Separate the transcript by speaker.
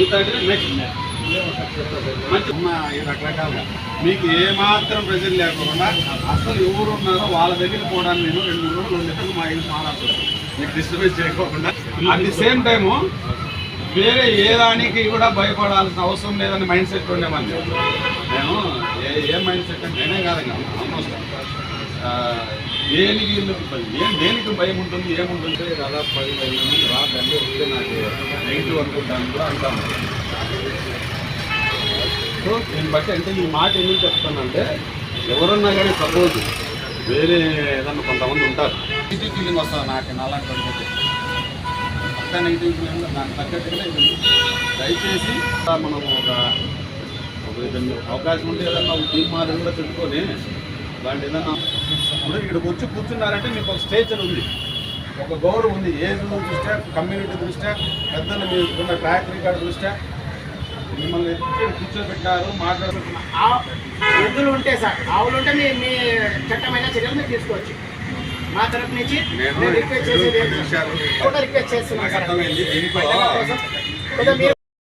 Speaker 1: మాట్లాడితే నెక్స్ట్ మంచి ఈ రకరకాలుగా. మీకు ఏమాత్రం ప్రెజర్ లేకుండా అసలు ఎవరు ఉన్నారో వాళ్ళ దగ్గర పోవడానికి నేను రెండు మూడు రోజులు ఉండేందుకు మా ఇంటి మాట్లాడుతున్నాను మీకు డిస్టర్బెన్స్ చేయకోకుండా. అట్ ది సేమ్ టైము వేరే ఏ దానికి కూడా భయపడాల్సిన అవసరం లేదని మైండ్ సెట్ ఉండేవాడిని నేను ఏ ఏ మైండ్ సెట్ అంటే నేనే కాదు ఆల్మోస్ట్ దేనికి భయం? ఏం దేనికి భయం ఉంటుంది ఏముంటుంది? దాదాపు పది పది మంది రాదండి ఉంటే నాకు అనుకుంటాను కూడా అంటాను సో దీన్ని బట్టి అంటే ఈ మాట ఎందుకు చెప్తానంటే ఎవరన్నా కానీ సపోజ్ వేరే ఏదన్నా కొంతమంది ఉంటారు. నెగిటివ్ ఫీలింగ్ వస్తుంది నాకు నాలాంటి వాళ్ళకి నెగిటివ్ ఫీలింగ్ నాకు తగ్గట్టుగా దయచేసి మనం ఒక అవకాశం ఉంటే ఏదన్నా ఒక మాదిరి కూడా పెట్టుకొని ఇలాంటి ఏదన్నా ఇప్పుడు ఇక్కడికి వచ్చి కూర్చున్నారంటే మీకు ఒక స్టేజ్ ఉంది. ఒక గౌరవం ఉంది. ఏజ్ దృష్ట్యా కమ్యూనిటీ దృష్ట్యా పెద్దలు మీకున్న ట్రాక్ రికార్డ్ దృష్ట్యా మిమ్మల్ని ఎత్తి కూర్చోబెట్టారు మాట్లాడుతున్నారు.
Speaker 2: ఆ- ఎద్దులు ఉంటే సార్ ఆవులు ఉంటే మీ మీ చట్టమైన చర్యలు మీరు తీసుకోవచ్చు. మా తరపు నుంచి రిక్వెస్ట్ చేసేది. కూడా రిక్వెస్ట్ చేస్తున్నాను సార్.